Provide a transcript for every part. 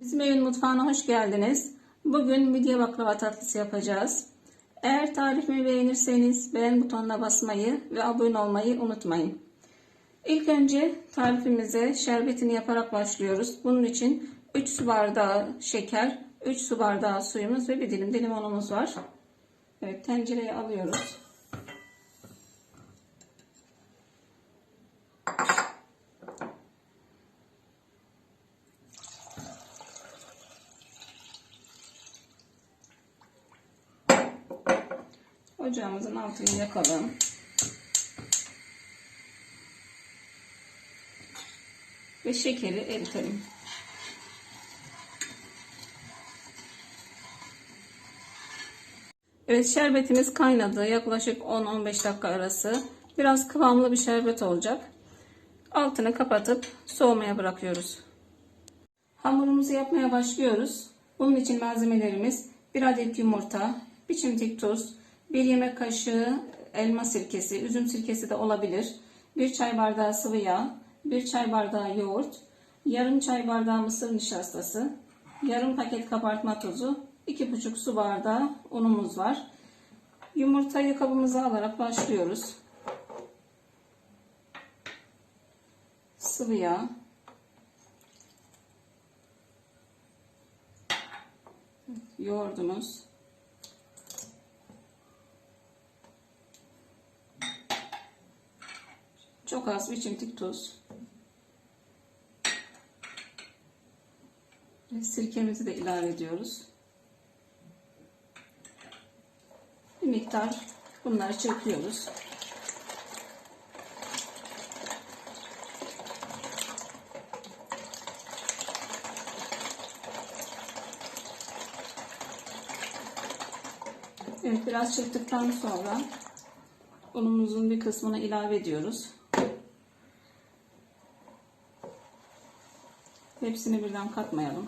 Bizim evin mutfağına hoş geldiniz. Bugün midye baklava tatlısı yapacağız. Eğer tarifimi beğenirseniz beğen butonuna basmayı ve abone olmayı unutmayın. İlk önce tarifimize şerbetini yaparak başlıyoruz. Bunun için 3 su bardağı şeker, 3 su bardağı suyumuz ve bir dilim de limonumuz var. Evet tencereye alıyoruz. Ocağımızın altını yakalım. Ve şekeri eritelim. Evet şerbetimiz kaynadı. Yaklaşık 10-15 dakika arası. Biraz kıvamlı bir şerbet olacak. Altını kapatıp soğumaya bırakıyoruz. Hamurumuzu yapmaya başlıyoruz. Bunun için malzemelerimiz 1 adet yumurta, bir çimdik tuz, 1 yemek kaşığı elma sirkesi, üzüm sirkesi de olabilir. 1 çay bardağı sıvı yağ, 1 çay bardağı yoğurt, yarım çay bardağı mısır nişastası, yarım paket kabartma tozu, 2,5 su bardağı unumuz var. Yumurtayı kabımıza alarak başlıyoruz. Sıvı yağ, yoğurdumuz, çok az bir çimdik tuz ve sirkemizi de ilave ediyoruz. Bir miktar bunları çırpıyoruz. Evet biraz çırptıktan sonra unumuzun bir kısmını ilave ediyoruz. Hepsini birden katmayalım.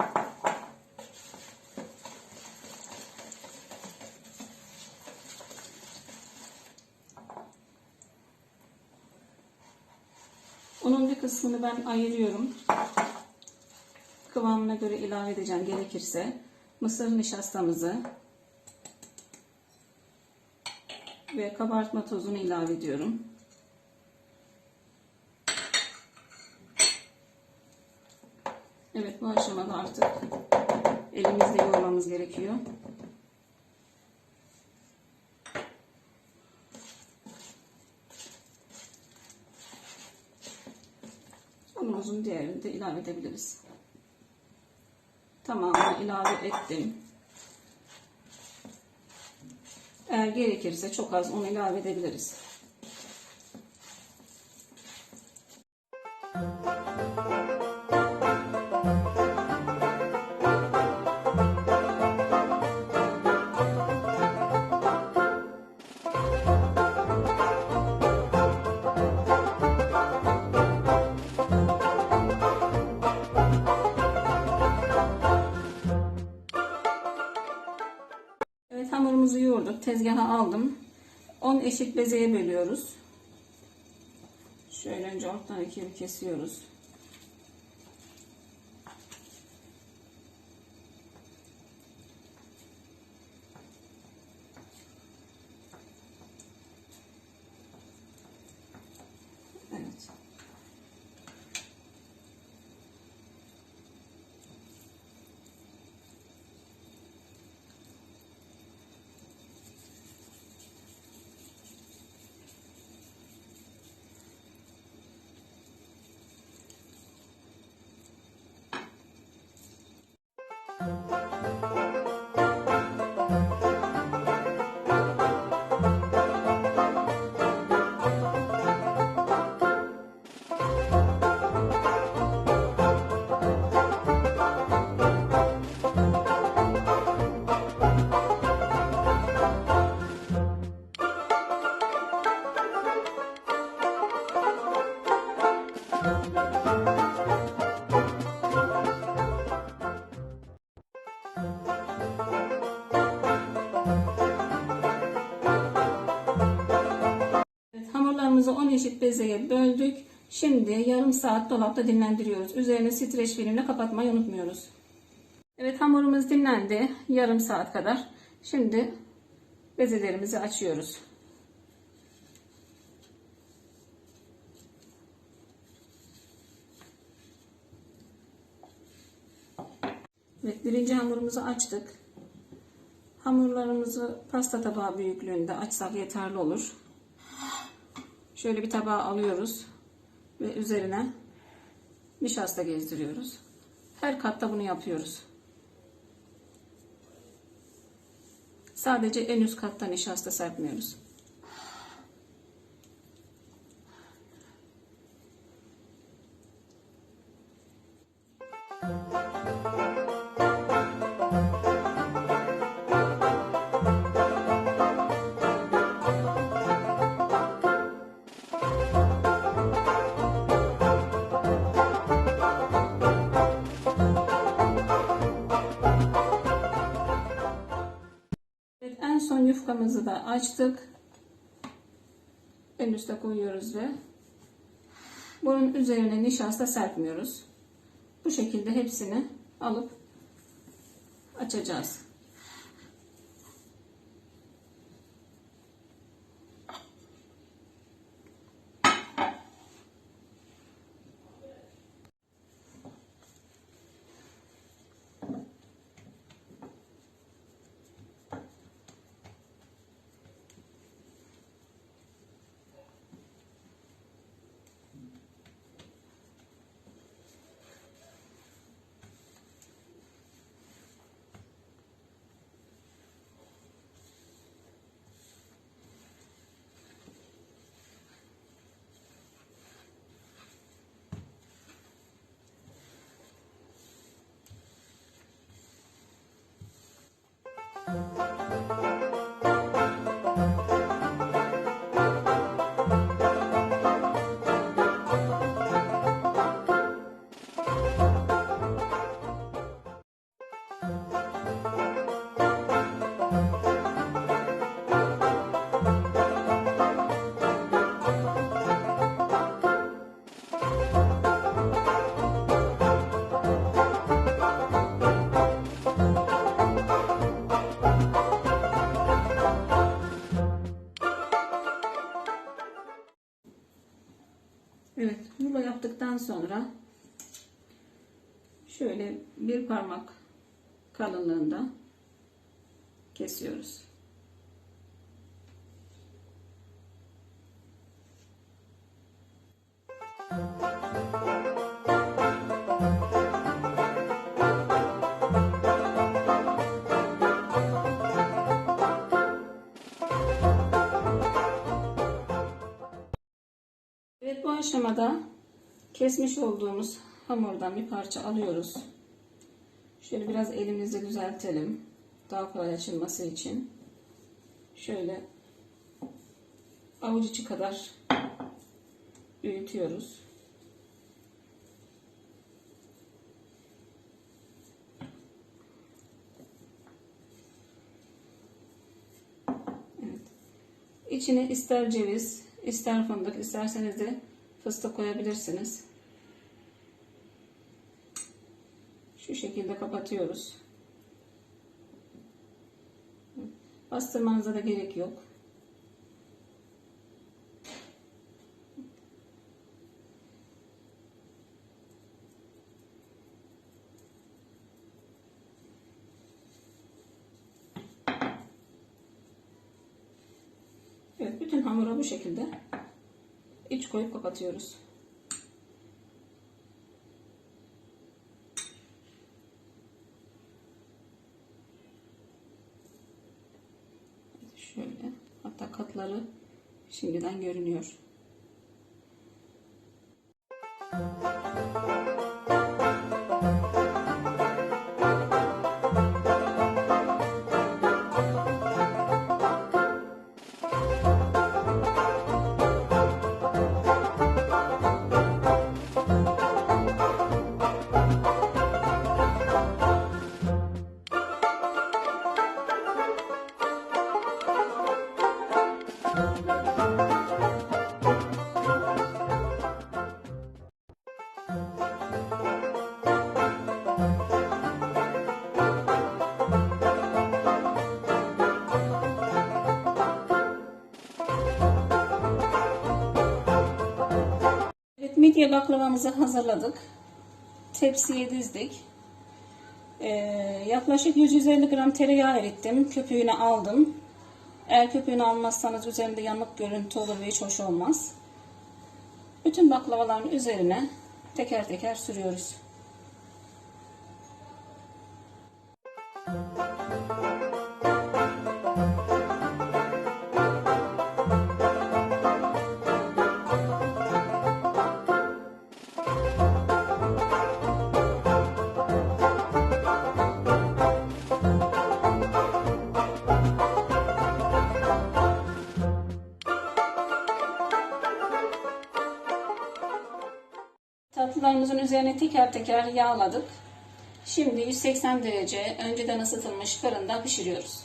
Unun bir kısmını ben ayırıyorum. Kıvamına göre ilave edeceğim gerekirse. Mısır nişastamızı ve kabartma tozunu ilave ediyorum. Evet bu aşamada artık elimizle yoğurmamız gerekiyor. Hamurumuzun diğerini de ilave edebiliriz. Tamamını ilave ettim. Eğer gerekirse çok az un ilave edebiliriz. Tezgaha aldım. 10 eşit bezeye bölüyoruz. Şöyle önce ortadan ikiye kesiyoruz. Eşit bezeye böldük. Şimdi yarım saat dolapta dinlendiriyoruz. Üzerine streç filmle kapatmayı unutmuyoruz. Evet hamurumuz dinlendi. Yarım saat kadar. Şimdi bezelerimizi açıyoruz. Evet birinci hamurumuzu açtık. Hamurlarımızı pasta tabağı büyüklüğünde açsak yeterli olur. Şöyle bir tabağa alıyoruz ve üzerine nişasta gezdiriyoruz. Her katta bunu yapıyoruz. Sadece en üst katta nişasta serpmiyoruz. Yufkamızı da açtık. En üste koyuyoruz ve bunun üzerine nişasta serpmiyoruz. Bu şekilde hepsini alıp açacağız. Parmak kalınlığında kesiyoruz. Evet bu aşamada kesmiş olduğumuz hamurdan bir parça alıyoruz. Şöyle biraz elimizle düzeltelim. Daha kolay açılması için. Şöyle avuç içi kadar büyütüyoruz. Evet. İçine ister ceviz, ister fındık, isterseniz de fıstık koyabilirsiniz. Şu şekilde kapatıyoruz. Bastırmanıza da gerek yok. Evet, bütün hamura bu şekilde iç koyup kapatıyoruz. şimdiden görünüyor. Thank you. Midye baklavamızı hazırladık. Tepsiye dizdik. Ee, yaklaşık 150 gram tereyağı erittim. Köpüğünü aldım. Eğer köpüğünü almazsanız üzerinde yanık görüntü olur ve hiç hoş olmaz. Bütün baklavaların üzerine teker teker sürüyoruz. Tatlılarımızın üzerine teker teker yağladık. Şimdi 180 derece önceden ısıtılmış fırında pişiriyoruz.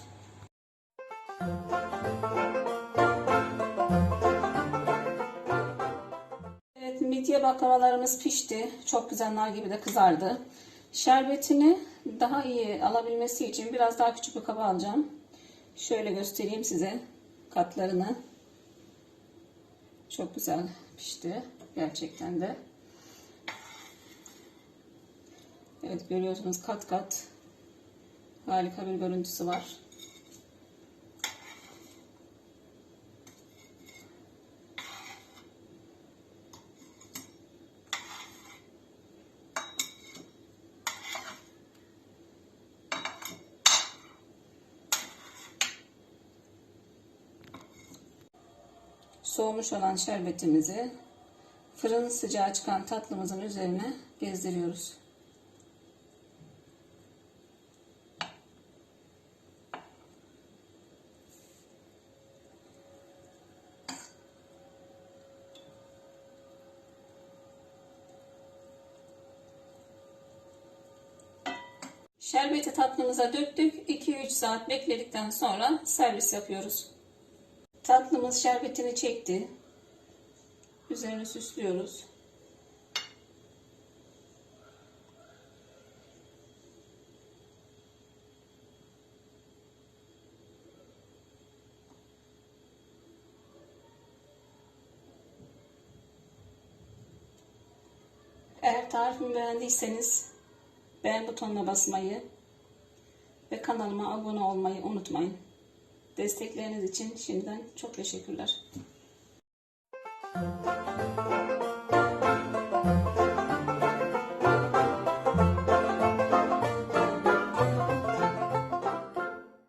Evet, midye baklavalarımız pişti. Çok güzel nar gibi de kızardı. Şerbetini daha iyi alabilmesi için biraz daha küçük bir kaba alacağım. Şöyle göstereyim size katlarını. Çok güzel pişti. Gerçekten de. Evet görüyorsunuz kat kat harika bir görüntüsü var. Soğumuş olan şerbetimizi fırın sıcağı çıkan tatlımızın üzerine gezdiriyoruz. Şerbeti tatlımıza döktük. 2-3 saat bekledikten sonra servis yapıyoruz. Tatlımız şerbetini çekti. Üzerini süslüyoruz. Eğer tarifimi beğendiyseniz beğen butonuna basmayı ve kanalıma abone olmayı unutmayın. Destekleriniz için şimdiden çok teşekkürler.